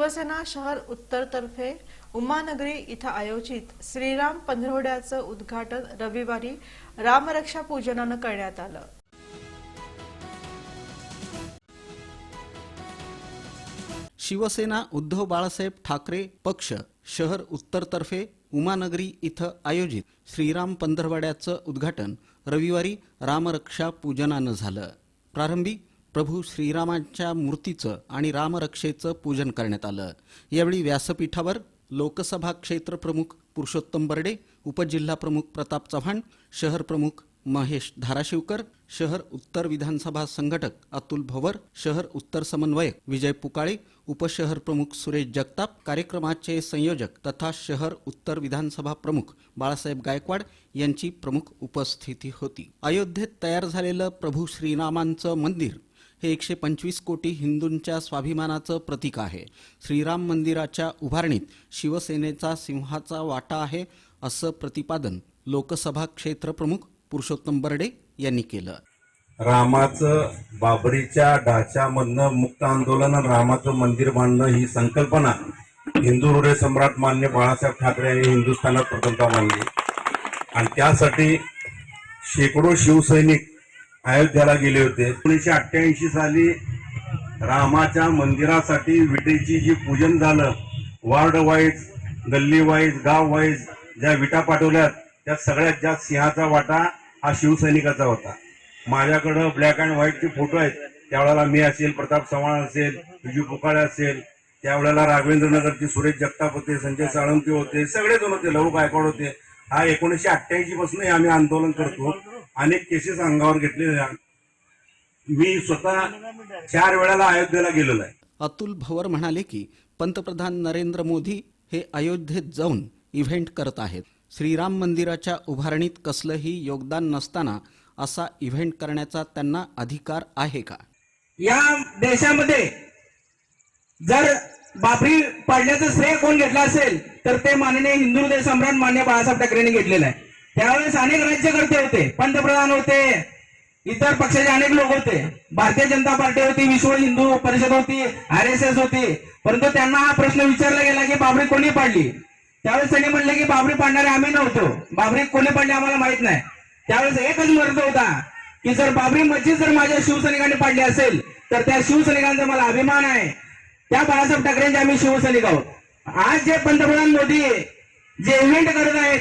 शिवसेना शहर उत्तरतर्फे उमानगरी इथं आयोजित श्रीराम पंधरवड्याचं उद्घाटन रविवारी रामरक्षा पूजनानं करण्यात आलं. शिवसेना उद्धव बाळासाहेब ठाकरे पक्ष शहर उत्तरतर्फे उमानगरी इथं आयोजित श्रीराम पंधरवड्याचं उद्घाटन रविवारी रामरक्षा पूजनानं झालं. प्रारंभी प्रभू श्रीरामांच्या मूर्तीचं आणि रामरक्षेचं पूजन करण्यात आलं. यावेळी व्यासपीठावर लोकसभा क्षेत्र प्रमुख पुरुषोत्तम बर्डे उपजिल्हा प्रमुख प्रताप चव्हाण शहर प्रमुख महेश धाराशिवकर शहर उत्तर विधानसभा संघटक अतुल भवर शहर उत्तर समन्वयक विजय पुकाळे उपशहर प्रमुख सुरेश जगताप कार्यक्रमाचे संयोजक तथा शहर उत्तर विधानसभा प्रमुख बाळासाहेब गायकवाड यांची प्रमुख उपस्थिती होती. अयोध्येत तयार झालेलं प्रभू श्रीरामांचं मंदिर हे एकशे पंचवीस कोटी हिंदूंच्या स्वाभिमानाचं प्रतीक आहे. श्रीराम मंदिराच्या उभारणीत शिवसेनेचा सिंहाचा वाटा आहे असं प्रतिपादन लोकसभा क्षेत्रप्रमुख पुरुषोत्तम बर्डे यांनी केलं. रामाचं बाबरीच्या ढाच्यामधनं मुक्त आंदोलन रामाचं मंदिर बांधणं ही संकल्पना हिंदू हृदय सम्राट मान्य बाळासाहेब ठाकरे यांनी हिंदुस्थानात प्रथमता मांडली. आणि त्यासाठी शेकडो शिवसैनिक अयोध्याला गेले होते. एकोणीसशे अठ्ठ्याऐंशी साली रामाच्या मंदिरासाठी विटेची जी पूजन झालं वार्ड वाईज गल्ली वाईज गाव वाईज ज्या विटा पाठवल्यात त्या सगळ्यात जास्त सिंहाचा वाटा हा शिवसैनिकाचा होता. माझ्याकडं ब्लॅक अँड व्हाईटचे फोटो आहेत. त्यावेळेला मी असेल प्रताप चव्हाण असेल विजू पुकाळे असेल त्यावेळेला राघवेंद्रनगरचे सुरेश जगताप होते संजय साळुंके होते सगळे होते लहू गायकवाड होते. हा एकोणीसशे अठ्ठ्याऐंशी पासून आम्ही आंदोलन करतो. अनेक केसेस अंगावर घेतलेले आहेत. मी स्वतः चार वेळाला अयोध्येला गेलेलो आहे. अतुल भवर म्हणाले की पंतप्रधान नरेंद्र मोदी हे अयोध्येत जाऊन इव्हेंट करत आहेत. श्रीराम मंदिराच्या उभारणीत कसलंही योगदान नसताना असा इव्हेंट करण्याचा त्यांना अधिकार आहे का? या देशामध्ये जर बाबरी पाडल्याचं श्रेय कोण घेतलं असेल तर ते माननीय हिंदू सम्राट मान्य बाळासाहेब ठाकरेंनी घेतलेलं आहे. त्यावेळेस अनेक राज्यकर्ते होते पंतप्रधान होते इतर पक्षाचे अनेक लोक होते. भारतीय जनता पार्टी होती विश्व हिंदू परिषद होती आर एस एस होती. परंतु त्यांना हा प्रश्न विचारला गेला की बाबरी कोणी पाडली? त्यावेळेस त्यांनी म्हणले की बाबरी पाडणारे आम्ही नव्हतो. बाबरी कोणी पाडली आम्हाला माहीत नाही. त्यावेळेस एकच मर्द होता की जर बाबरी मस्जिद जर माझ्या शिवसैनिकांनी पाडली असेल तर त्या शिवसैनिकांचा मला अभिमान आहे. त्या बाळासाहेब ठाकरेंचे आम्ही शिवसैनिक आहोत. आज जे पंतप्रधान मोदी जे इव्हेंट करत आहेत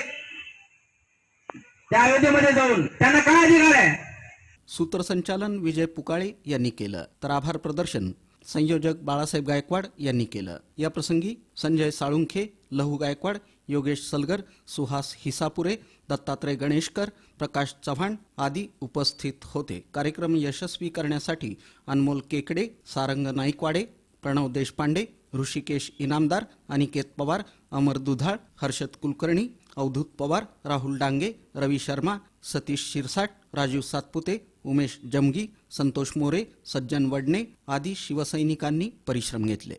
त्या अयोध्येमध्ये जाऊन त्यांना काय अधिकार आहे? सूत्रसंचालन विजय पुकाळे यांनी केलं. तर आभार प्रदर्शन संयोजक बाळासाहेब गायकवाड यांनी केलं. या प्रसंगी संजय साळुंखे लहू गायकवाड योगेश सलगर सुहास हिसापुरे दत्तात्रय गणेशकर प्रकाश चव्हाण आदी उपस्थित होते. कार्यक्रम यशस्वी करण्यासाठी अनमोल केकडे सारंग नाईकवाडे प्रणव देशपांडे ऋषिकेश इनामदार अनिकेत पवार अमर दुधाळ हर्षद कुलकर्णी अवधूत पवार राहुल डांगे रवी शर्मा सतीश शिरसाट राजीव सातपुते उमेश जमगी संतोष मोरे सज्जन वडणे आदी शिवसैनिकांनी परिश्रम घेतले.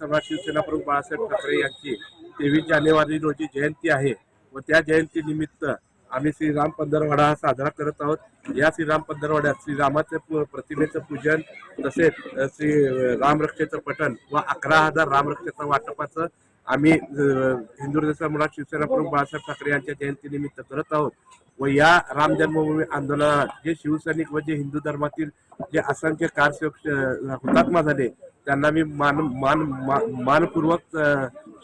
सभा शिवसेना प्रमुख बाळासाहेब ठाकरे यांची तेवीस जानेवारी रोजी जयंती आहे व त्या जयंती निमित्त आम्ही श्रीराम पंधरवडा हा साजरा करत आहोत. या श्रीराम पंधरवड्यात श्रीरामाचे प्रतिमेचं पूजन तसेच श्री रामरक्षेचं पठण व अकरा हजार रामरक्षेचं वाटपाचं आम्ही अ, हिंदू शिवसेना प्रमुख बाळासाहेब ठाकरे यांच्या जयंतीनिमित्त करत आहोत व या राम जन्मभूमी आंदोलनात जे शिवसैनिक व जे हिंदू धर्मातील जे असंख्य कारसेवक हुतात्मा झाले त्यांना मी मान मान मा- मानपूर्वक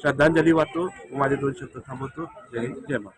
श्रद्धांजली वाहतो. माझे दोन शब्द थांबवतो. जय जय मा